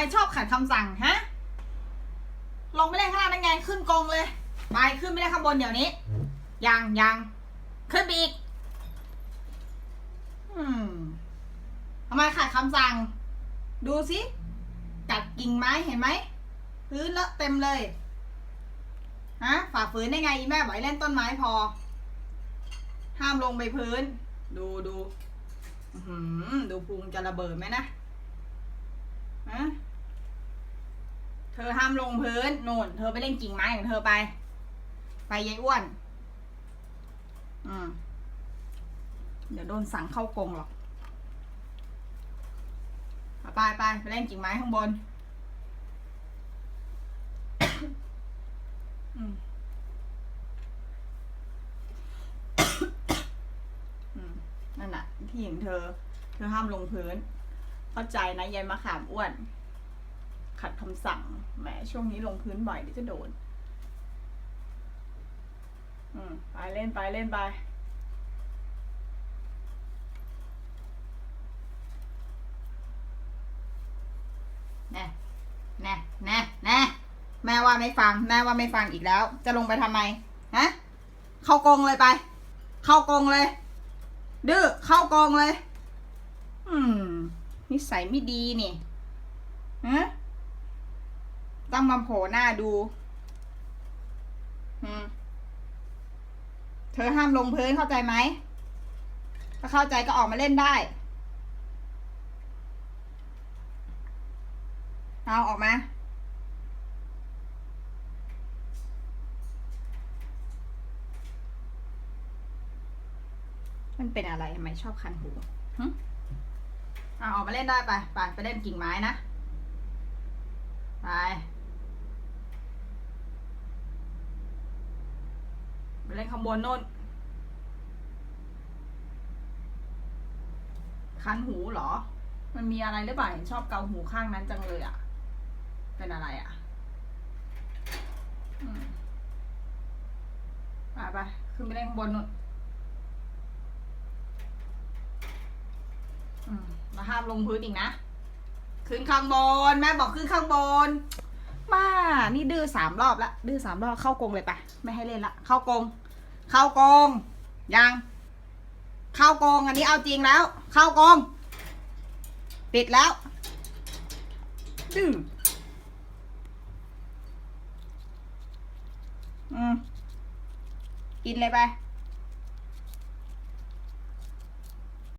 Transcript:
มชอบขัดคำสั่งฮะ ลงไม่ได้ข้างล่างนั่นไงขึ้นกรงเลย ไปขึ้นไม่ได้ข้างบนเดี๋ยวนี้ ยังยังขึ้นไปอีกอทำไมขัดคำสั่ง ดูสิกัดกิ่งไม้เห็นไหมพื้นเลอะเต็มเลยฮะฝ่าฝืนได้ไงอีแม่บอกให้เล่นต้นไม้พอ ห้ามลงไปพื้น ดูดูดูพุงจะระเบิดไหมนะฮะ เธอห้ามลงพื้นนู่น เธอไปเล่นกิ่งไม้ของเธอไป ไปยายอ้วน อืม เดี๋ยวโดนสั่งเข้ากรงหรอกไปไปไปเล่นกิ่งไม้ข้างบน อืมอืมนั่นน่ะที่ของเธอ เธอห้ามลงพื้น เข้าใจนะยายมะขามอ้วน ขัดคำสั่งแหมช่วงนี้ลงพื้นบ่อยเดี๋ยวจะโดนอืมไปเล่นไปเล่นไปแน่แน่แน่แน่แม่ว่าไม่ฟังแม่ว่าไม่ฟังอีกแล้ว จะลงไปทำไมฮะเข้ากรงเลยไป เข้ากรงเลย ดื้อเข้ากรงเลย อืมนิสัยไม่ดีนี่ฮะต้อ มาโผล่หน้าดู อืม เธอห้ามลงพื้นเข้าใจไหม ถ้าเข้าใจก็ออกมาเล่นได้ เอาออกมา มันเป็นอะไรทำไมชอบคันหูเอาออกมาเล่นได้ไป ไปไปเล่นกิ่งไม้นะ ไป ไป เล่นข้างบนโน่น คันหูเหรอ มันมีอะไรหรือเปล่าเห็นชอบเกาหูข้างนั้นจังเลยอะ เป็นอะไรอะอืมไปไปขึ้นไปเล่นข้างบนนู่นอืมมาห้ามลงพื้นอีกนะ ขึ้นข้างบน แม่บอกขึ้นข้างบน มา นี่ดื้อสามรอบละ ดื้อสามรอบเข้ากงเลยไปไม่ให้เล่นละ เข้ากง เข้ากองยังเข้ากองอันนี้เอาจริงแล้ว เข้ากอง ปิดแล้วดื้ออืมกินเลยไป